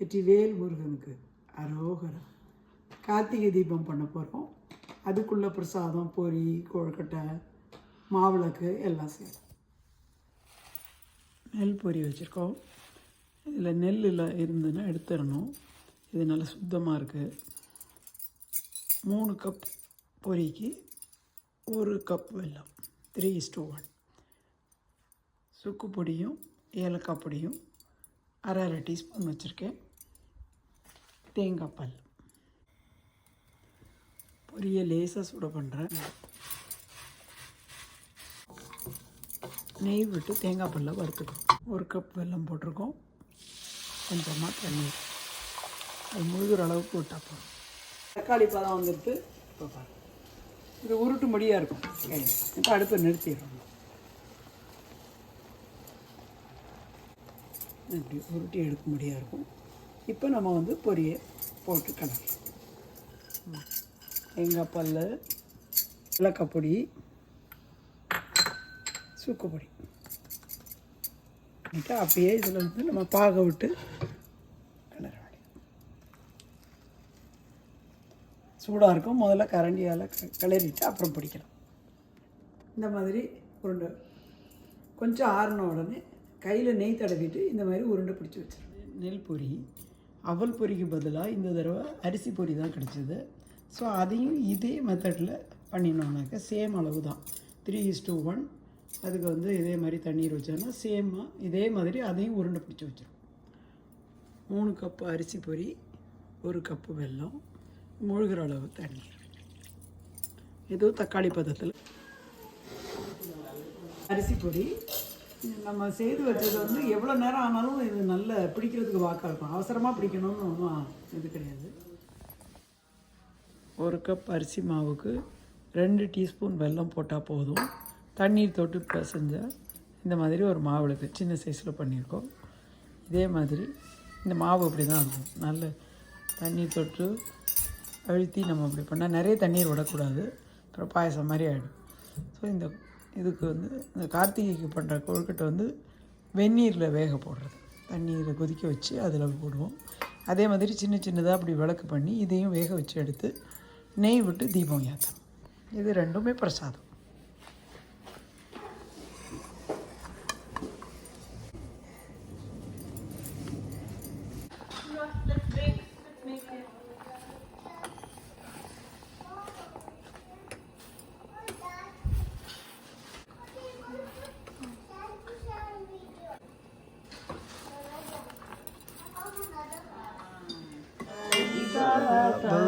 வெற்றிவேல் முருகனுக்கு அரோகரா. கார்த்திகை தீபம் பண்ண போகிறோம் அதுக்குள்ளே பிரசாதம் பொரி கொழுக்கட்டை மாவிளக்கு எல்லாம் செய்யலாம் நெல் பொரி வச்சுருக்கோம். இதில் நெல்லில் இருந்ததுன்னா எடுத்துடணும். இது நல்லா சுத்தமாக இருக்குது மூணு கப் பொரிக்கு ஒரு கப் வெல்லம் த்ரீ இஸ்டு ஒன் சுக்கு பொடியும் ஏலக்காய் பொடியும் அரை அரை டீஸ்பூன் வச்சுருக்கேன். தேங்காய் பால். பொரிய லேசாக சுட பண்ணுறேன் நெய் விட்டு தேங்காய் பல்ல வறுத்துக்கணும். ஒரு கப் வெல்லம் போட்டிருக்கோம். கொஞ்சமாக தண்ணீர் அது முழுகிற அளவுக்கு விட்டால் போதும். தக்காளி பழம் வந்துட்டு இப்போ பாருங்க. இது உருட்டு மடியாக இருக்கும். இப்போ அடுப்பை நிறுத்திடுறோம். இப்படி உருட்டி எடுக்க முடியாக இருக்கும். இப்போ நம்ம வந்து பொரிய போட்டு கலக்கலாம் தேங்காய் பல் ஏலக்காய் பொடி சுக்கு பொடி. அப்படியே இதில் வந்து நம்ம பாக விட்டு கிளற வேண்டியது சூடாக இருக்கும் முதல்ல கரண்டியால் க- கிளறிட்டு அப்புறம் பிடிக்கலாம் இந்த மாதிரி உருண்டை கொஞ்சம் ஆறின உடனே கையில் நெய் தடவிட்டு இந்த மாதிரி உருண்டை பிடிச்சி வச்சிருக்கேன் நெல் பொரி அவல் பொரிக்கு பதிலாக இந்த தடவை அரிசி பொரி தான் கிடச்சிது. ஸோ அதையும் இதே மெத்தடில் பண்ணினோம்னாக்க சேம் அளவு தான் த்ரீ இஸ் டூ ஒன் அதுக்கு வந்து இதே மாதிரி தண்ணீர் வச்சோன்னா சேமாக இதே மாதிரி அதையும் உருண்டை பிடிச்சி வச்சிடும் மூணு கப்பு அரிசி பொரி ஒரு கப்பு வெல்லம் முழுகிற அளவு தண்ணீர் எதுவும் தக்காளி பதத்தில். அரிசி பொடி நம்ம செய்து வச்சது வந்து எவ்வளோ நேரம் ஆனாலும் இது நல்ல பிடிக்கிறதுக்கு வாக்காக இருக்கும். அவசரமாக பிடிக்கணும்னு ஒன்றும் இது கிடையாது. ஒரு கப் அரிசி மாவுக்கு ரெண்டு டீஸ்பூன் வெல்லம் போட்டால் போதும். தண்ணீர் தொட்டு பிசைஞ்சால் இந்த மாதிரி ஒரு மாவுளுக்கு சின்ன சைஸில் பண்ணியிருக்கோம். இதே மாதிரி இந்த மாவு இப்படி தான் இருக்கும். நல்ல தண்ணீர் தொட்டு அழுத்தி நம்ம அப்படி பண்ணால் நிறைய தண்ணீர் விடக்கூடாது. அப்புறம் பாயசம் மாதிரி ஆகிடும் ஸோ இந்த இதுக்கு வந்து இந்த கார்த்திகைக்கு பண்ணுற கொழுக்கட்டை வந்து வெந்நீரில் வேக போடுறது. தண்ணீரை கொதிக்க வச்சு அதில் போடுவோம். அதே மாதிரி சின்ன சின்னதாக அப்படி விளக்கு பண்ணி இதையும் வேக வச்சு எடுத்து நெய் விட்டு தீபம் ஏற்றணும் இது ரெண்டுமே பிரசாதம். पापा